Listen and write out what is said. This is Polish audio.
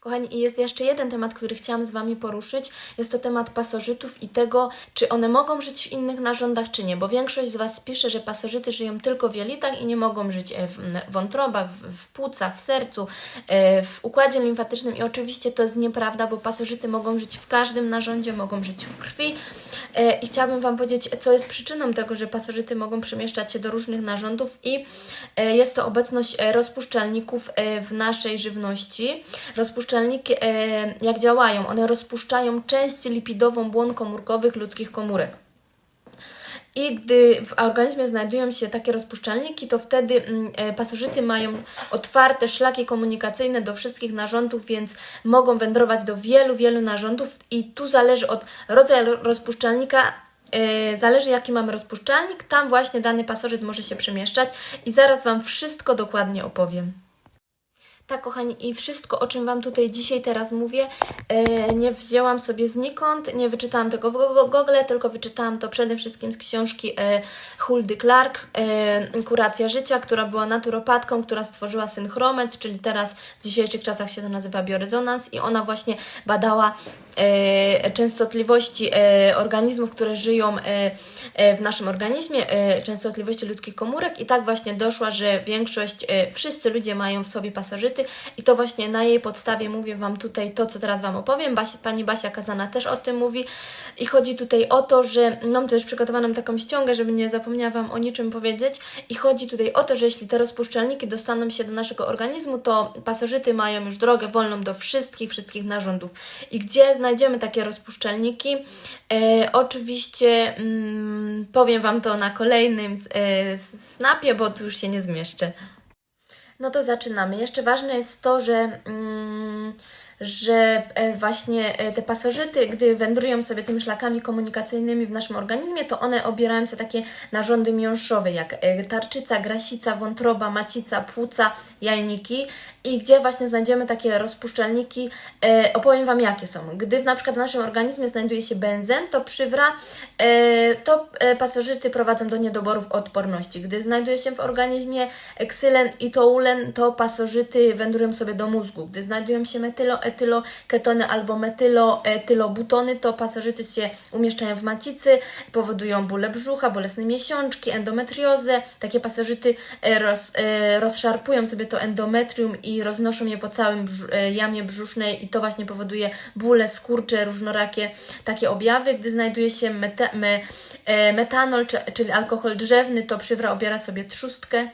Kochani, i jest jeszcze jeden temat, który chciałam z Wami poruszyć. Jest to temat pasożytów i tego, czy one mogą żyć w innych narządach, czy nie. Bo większość z Was pisze, że pasożyty żyją tylko w jelitach i nie mogą żyć e, w wątrobach, w, płucach, w sercu, e, w układzie limfatycznym. I oczywiście to jest nieprawda, bo pasożyty mogą żyć w każdym narządzie, mogą żyć w krwi. E, I chciałabym Wam powiedzieć, co jest przyczyną tego, że pasożyty mogą przemieszczać się do różnych narządów i jest to obecność rozpuszczalników w naszej żywności. Rozpuszczalniki e, jak działają? One rozpuszczają część lipidową błon komórkowych ludzkich komórek. I gdy w organizmie znajdują się takie rozpuszczalniki, to wtedy mm, e, pasożyty mają otwarte szlaki komunikacyjne do wszystkich narządów, więc mogą wędrować do wielu, wielu narządów i tu zależy od rodzaju rozpuszczalnika, e, zależy jaki mamy rozpuszczalnik, tam właśnie dany pasożyt może się przemieszczać i zaraz Wam wszystko dokładnie opowiem. Tak, kochani, i wszystko, o czym Wam tutaj dzisiaj teraz mówię, e, nie wzięłam sobie znikąd, nie wyczytałam tego w Go- Google, tylko wyczytałam to przede wszystkim z książki e, Huldy Clark, e, Kuracja Życia, która była naturopatką, która stworzyła synchromet, czyli teraz w dzisiejszych czasach się to nazywa biorezonans i ona właśnie badała częstotliwości organizmów, które żyją w naszym organizmie, częstotliwości ludzkich komórek i tak właśnie doszła, że większość, wszyscy ludzie mają w sobie pasożyty i to właśnie na jej podstawie mówię Wam tutaj to, co teraz Wam opowiem. Pani Basia Kazana też o tym mówi i chodzi tutaj o to, że mam już przygotowaną taką ściągę, żeby nie zapomniała Wam o niczym powiedzieć i chodzi tutaj o to, że jeśli te rozpuszczalniki dostaną się do naszego organizmu, to pasożyty mają już drogę wolną do wszystkich, wszystkich narządów. I gdzie znajdziemy takie rozpuszczalniki? E, oczywiście mm, powiem Wam to na kolejnym e, snapie, bo tu już się nie zmieszczę. No to zaczynamy. Jeszcze ważne jest to, że, mm, że e, właśnie e, te pasożyty, gdy wędrują sobie tymi szlakami komunikacyjnymi w naszym organizmie, to one obierają sobie takie narządy miąższowe, jak e, tarczyca, grasica, wątroba, macica, płuca, jajniki. I gdzie właśnie znajdziemy takie rozpuszczalniki, opowiem Wam jakie są. Gdy na przykład w naszym organizmie znajduje się benzen, to przywra, to pasożyty prowadzą do niedoborów odporności. Gdy znajduje się w organizmie eksylen i toulen, to pasożyty wędrują sobie do mózgu. Gdy znajdują się metylo, etylo, ketony albo metylo, etylobutony, to pasożyty się umieszczają w macicy, powodują bóle brzucha, bolesne miesiączki, endometriozę. Takie pasożyty e, roz, e, rozszarpują sobie to endometrium i roznoszą je po całym e, jamie brzusznej i to właśnie powoduje bóle, skurcze, różnorakie takie objawy. Gdy znajduje się meta, me, metanol, czy, czyli alkohol drzewny, to przywra obiera sobie trzustkę.